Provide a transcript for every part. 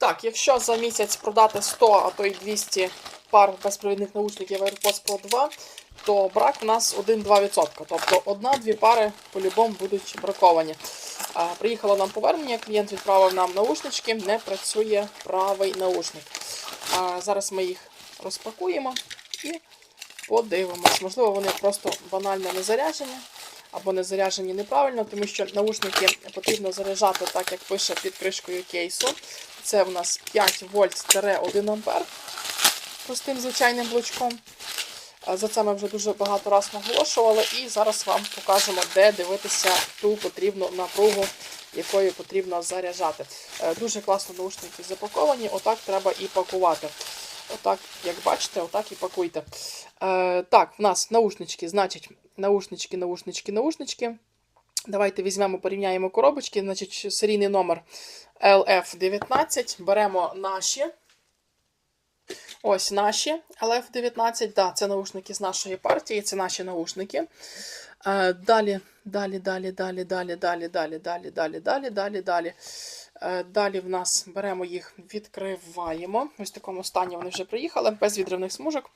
Так, якщо за місяць продати 100, а то й 200 пар безпровідних наушників AirPods Pro 2, то брак у нас 1-2%. Тобто одна-дві пари по-любому будуть браковані. Приїхало нам повернення, клієнт відправив нам наушнички, не працює правий наушник. Зараз ми їх розпакуємо і подивимось. Можливо, вони просто банально не заряджені або не заряджені неправильно, тому що наушники потрібно заряджати так, як пише під кришкою кейсу. Це в нас 5 вольт 1 ампер простим звичайним блочком. За це ми вже дуже багато раз наголошували, і зараз вам покажемо, де дивитися ту потрібну напругу, якою потрібно заряджати. Е, Дуже класно наушники запаковані, отак треба і пакувати. Отак, як бачите, отак і пакуйте. Е, так, в нас наушнички, значить, наушнички, наушнички, наушнички. Давайте візьмемо, порівняємо коробочки. Значить, серійний номер LF19. Беремо наші. Ось наші LF19. Да, це наушники з нашої партії, це наші наушники. Е, далі, далі, далі, далі, далі, далі, далі, далі, далі, далі, далі, далі. Е, Далі в нас беремо їх, відкриваємо. Ось в такому стані вони вже приїхали, без відривних смужок.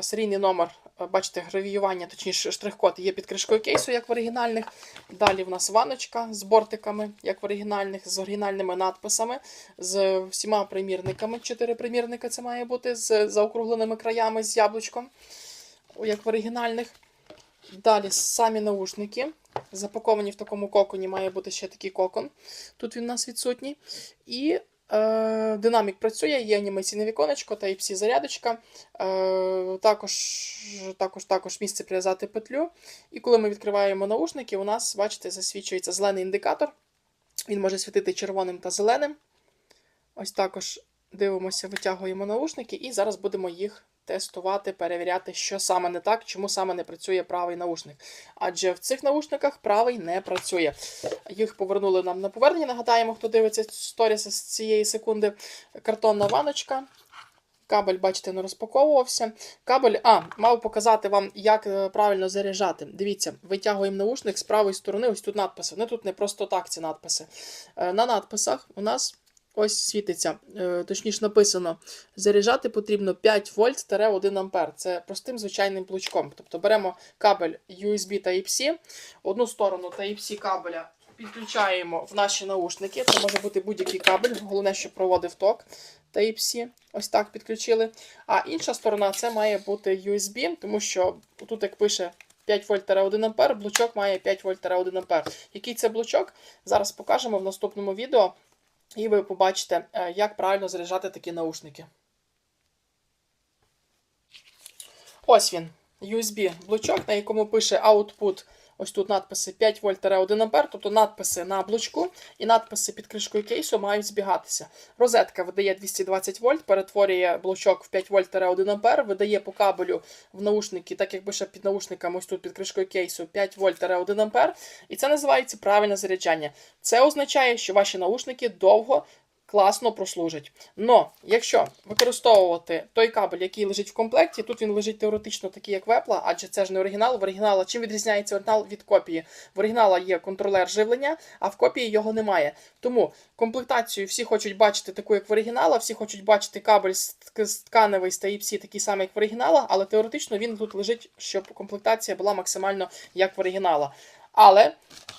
Серійний номер, е, бачите, гравіювання, точніше, штрих-код є під кришкою кейсу, як в оригінальних. Далі в нас ваночка з бортиками, як в оригінальних, з оригінальними надписами, з всіма примірниками. Чотири примірника це має бути з заокругленими краями, з яблучком, як в оригінальних. Далі самі наушники. Запаковані в такому коконі, має бути ще такий кокон. Тут він у нас відсутній. І динамік працює, є анімаційне віконечко, Type-C зарядочка. Е, також, також, також місце прив'язати петлю. І коли ми відкриваємо наушники, у нас, бачите, засвічується зелений індикатор. Він може світити червоним та зеленим. Ось також дивимося, витягуємо наушники, і зараз будемо їх тестувати, перевіряти, що саме не так, чому саме не працює правий наушник. Адже в цих наушниках правий не працює. Їх повернули нам на повернення. Нагадаємо, хто дивиться сторіс з цієї секунди. Картонна ваночка. Кабель, бачите, не розпаковувався. Кабель, а, мав показати вам, як е, правильно заряджати. Дивіться, витягуємо наушник з правої сторони, ось тут надписи. Вони тут не просто так, ці надписи. Е, На надписах у нас ось світиться, е, точніше написано, заряджати потрібно 5 вольт 1 ампер. Це простим звичайним блочком. Тобто беремо кабель USB Type-C, одну сторону Type-C кабеля підключаємо в наші наушники. Це може бути будь-який кабель, головне, щоб проводив ток Type-C. Ось так підключили. А інша сторона це має бути USB, тому що тут, як пише 5 вольт 1 ампер, блочок має 5 вольт 1 ампер. Який це блочок? Зараз покажемо в наступному відео. І ви побачите, е, як правильно заряджати такі наушники. Ось він. USB-блочок, на якому пише Output. Ось тут надписи 5 вольт 1 ампер, тобто надписи на блочку і надписи під кришкою кейсу мають збігатися. Розетка видає 220 вольт, перетворює блочок в 5 вольт 1 ампер, видає по кабелю в наушники, так як пише під наушниками, ось тут під кришкою кейсу 5 вольт 1 ампер. І це називається правильне заряджання. Це означає, що ваші наушники довго класно прослужать. Но, якщо використовувати той кабель, який лежить в комплекті, тут він лежить теоретично такий, як вепла, адже це ж не оригінал. В оригінала чим відрізняється оригінал від копії? В оригінала є контролер живлення, а в копії його немає. Тому комплектацію всі хочуть бачити таку, як в оригінала, всі хочуть бачити кабель тканевий з Type-C, такий самий, як в оригінала, але теоретично він тут лежить, щоб комплектація була максимально як в оригінала. Але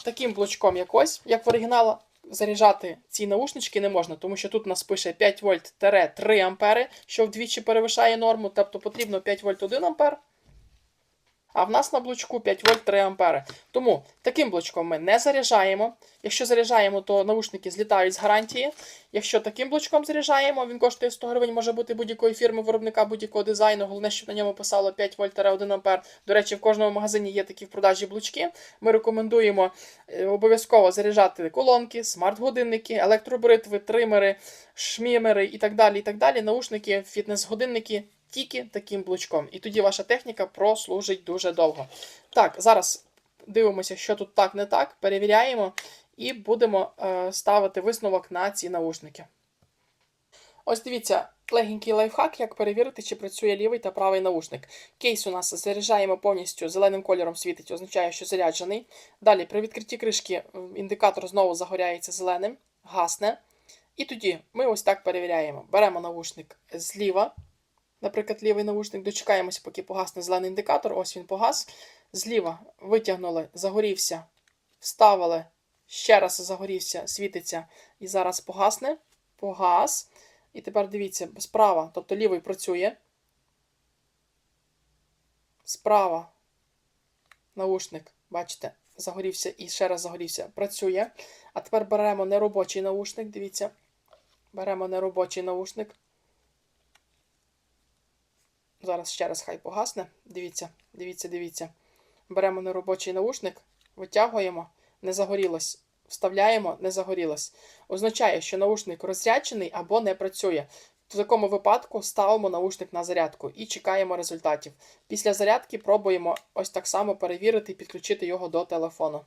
таким блочком якось, як в оригінала, заряджати ці наушнички не можна, тому що тут у нас пише 5 вольт 3 ампери, що вдвічі перевищає норму, тобто потрібно 5 вольт 1 ампер. А в нас на блочку 5 вольт 3 ампери. Тому таким блочком ми не заряджаємо. Якщо заряджаємо, то наушники злітають з гарантії. Якщо таким блочком заряджаємо, він коштує 100 гривень, може бути будь-якої фірми, виробника, будь-якого дизайну. Головне, щоб на ньому писало 5 вольт 1 ампер. До речі, в кожному магазині є такі в продажі блочки. Ми рекомендуємо е, обов'язково заряджати колонки, смарт-годинники, електробритви, тримери, шмімери і так далі. і так далі. Наушники, фітнес-годинники тільки таким блочком. І тоді ваша техніка прослужить дуже довго. Так, зараз дивимося, що тут так не так, перевіряємо і будемо е, ставити висновок на ці наушники. Ось дивіться, легенький лайфхак, як перевірити, чи працює лівий та правий наушник. Кейс у нас заряджаємо повністю зеленим кольором світить, означає, що заряджений. Далі, при відкритті кришки індикатор знову загоряється зеленим, гасне. І тоді ми ось так перевіряємо. Беремо навушник зліва, наприклад, лівий навушник, дочекаємося, поки погасне зелений індикатор. Ось він погас. Зліва витягнули, загорівся, вставили, ще раз загорівся, світиться і зараз погасне. Погас. І тепер дивіться, справа, тобто лівий працює. Справа наушник, бачите, загорівся і ще раз загорівся. Працює. А тепер беремо неробочий наушник, дивіться. Беремо неробочий наушник. Зараз ще раз хай погасне. Дивіться, дивіться, дивіться. Беремо неробочий наушник, витягуємо, не загорілось. Вставляємо, не загорілось. Означає, що наушник розряджений або не працює. В такому випадку ставимо наушник на зарядку і чекаємо результатів. Після зарядки пробуємо ось так само перевірити і підключити його до телефону.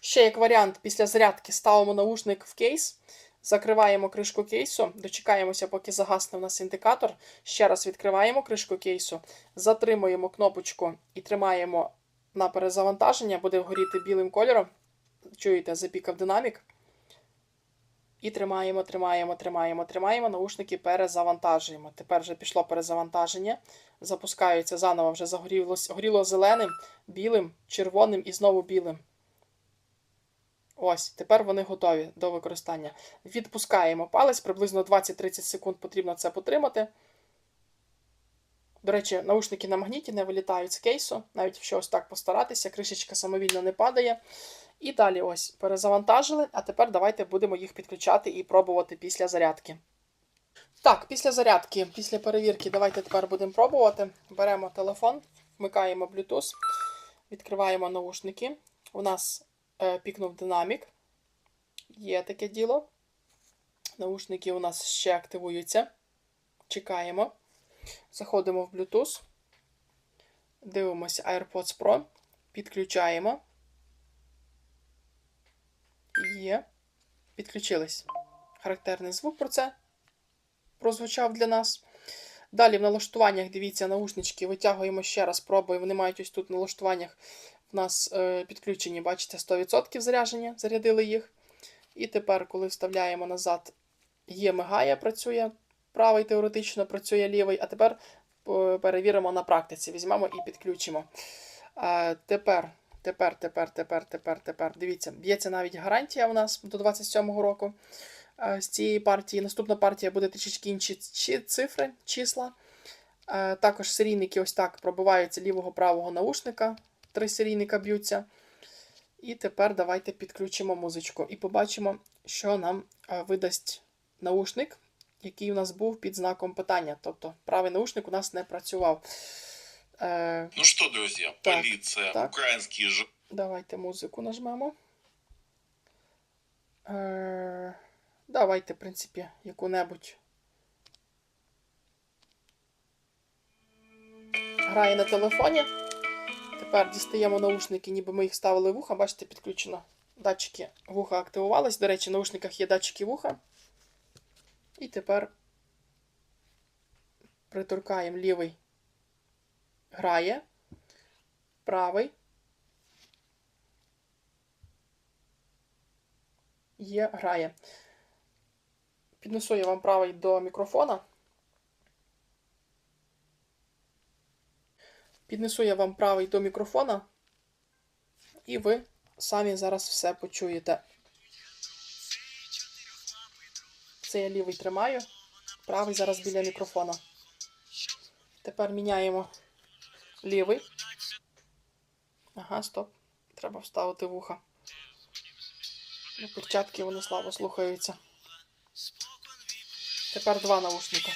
Ще як варіант, після зарядки ставимо наушник в кейс, закриваємо кришку кейсу, дочекаємося, поки загасне у нас індикатор. Ще раз відкриваємо кришку кейсу, затримуємо кнопочку і тримаємо на перезавантаження, буде горіти білим кольором. Чуєте, запікав динамік. І тримаємо, тримаємо, тримаємо, тримаємо. Наушники перезавантажуємо. Тепер вже пішло перезавантаження. Запускаються заново, вже загоріло зеленим, білим, червоним і знову білим. Ось, тепер вони готові до використання. Відпускаємо палець, приблизно 20-30 секунд потрібно це потримати. До речі, наушники на магніті не вилітають з кейсу, навіть якщо ось так постаратися, кришечка самовільно не падає. І далі ось перезавантажили, а тепер давайте будемо їх підключати і пробувати після зарядки. Так, після зарядки, після перевірки, давайте тепер будемо пробувати. Беремо телефон, вмикаємо Bluetooth, відкриваємо наушники. У нас пікнув динамік. Є таке діло. Наушники у нас ще активуються. Чекаємо. Заходимо в Bluetooth. Дивимося AirPods Pro. Підключаємо. Є. Підключились. Характерний звук про це прозвучав для нас. Далі в налаштуваннях, дивіться, наушнички витягуємо ще раз, пробуємо. Вони мають ось тут в налаштуваннях в нас е, підключені, бачите, 100% зарядження, зарядили їх. І тепер, коли вставляємо назад, є мигає, працює правий, теоретично працює лівий. А тепер е, перевіримо на практиці. Візьмемо і підключимо. Е, тепер. Тепер, тепер, тепер, тепер, тепер. Дивіться, б'ється навіть гарантія у нас до 27-го року з цієї партії. Наступна партія буде трішечки інші цифри, числа. Також серійники ось так пробиваються лівого правого наушника. Три серійника б'ються. І тепер давайте підключимо музичку і побачимо, що нам е, видасть наушник, який у нас був під знаком питання. Тобто правий наушник у нас не працював. Е, Ну что, друзья, Так, полиция, так. украинские ж... Давайте музику нажмемо. Е, давайте, в принципі, яку-небудь. Грає на телефоні. Тепер дістаємо наушники, ніби ми їх ставили вуха. Бачите, підключено. Датчики вуха активувались. До речі, в наушниках є датчики вуха. І тепер притуркаємо лівий. Грає. Правий. Є, грає. Піднесу я вам правий до мікрофона. Піднесу я вам правий до мікрофона, і ви самі зараз все почуєте. Це я лівий тримаю, правий зараз біля мікрофона. Тепер міняємо лівий. Ага, стоп. Треба вставити вуха. Ну, перчатки вони слабо слухаються. Тепер два наушника.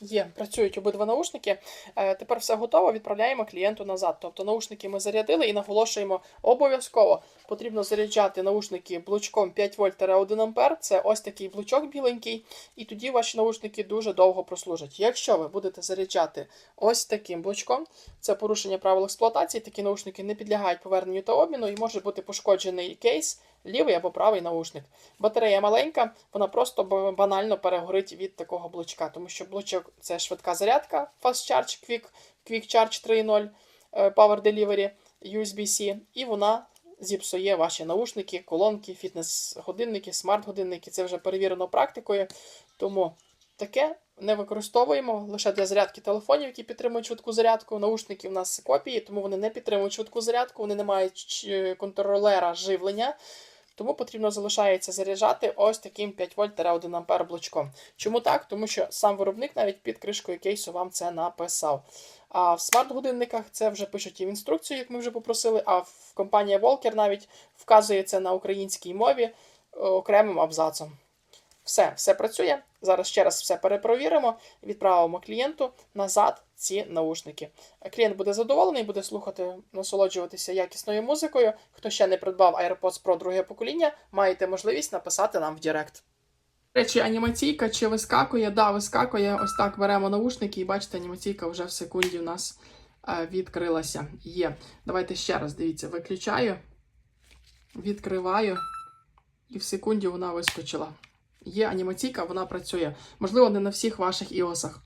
Є, працюють обидва наушники. Е, тепер все готово. Відправляємо клієнту назад. Тобто наушники ми зарядили і наголошуємо обов'язково потрібно заряджати наушники блочком 5 вольт 1 ампер. Це ось такий блочок біленький, і тоді ваші наушники дуже довго прослужать. Якщо ви будете заряджати ось таким блочком, це порушення правил експлуатації. Такі наушники не підлягають поверненню та обміну і може бути пошкоджений кейс. Лівий або правий наушник. Батарея маленька, вона просто банально перегорить від такого блочка, тому що блочок це швидка зарядка Fast Charge Quick, Quick Charge 3.0. е, Power Delivery USB-C, і вона зіпсує ваші наушники, колонки, фітнес-годинники, смарт-годинники. Це вже перевірено практикою. Тому таке не використовуємо лише для зарядки телефонів, які підтримують швидку зарядку. Наушники у нас копії, тому вони не підтримують швидку зарядку, вони не мають контролера живлення. Тому потрібно залишається заряджати ось таким 5 вольт 1 ампер блочком. Чому так? Тому що сам виробник навіть під кришкою кейсу вам це написав. А в смарт-годинниках це вже пишуть і в інструкцію, як ми вже попросили. А в компанія Волкер навіть вказує це на українській мові окремим абзацом. Все, все працює. Зараз ще раз все перепровіримо відправимо клієнту назад ці наушники. Клієнт буде задоволений, буде слухати, насолоджуватися якісною музикою. Хто ще не придбав AirPods Pro друге покоління, маєте можливість написати нам в Директ. Речі, анімаційка чи вискакує? Да, вискакує. Ось так беремо наушники і бачите, анімаційка вже в секунді у нас е, відкрилася. Є. Давайте ще раз дивіться, виключаю, відкриваю, і в секунді вона вискочила. Є анімаційка, вона працює. Можливо, не на всіх ваших іосах.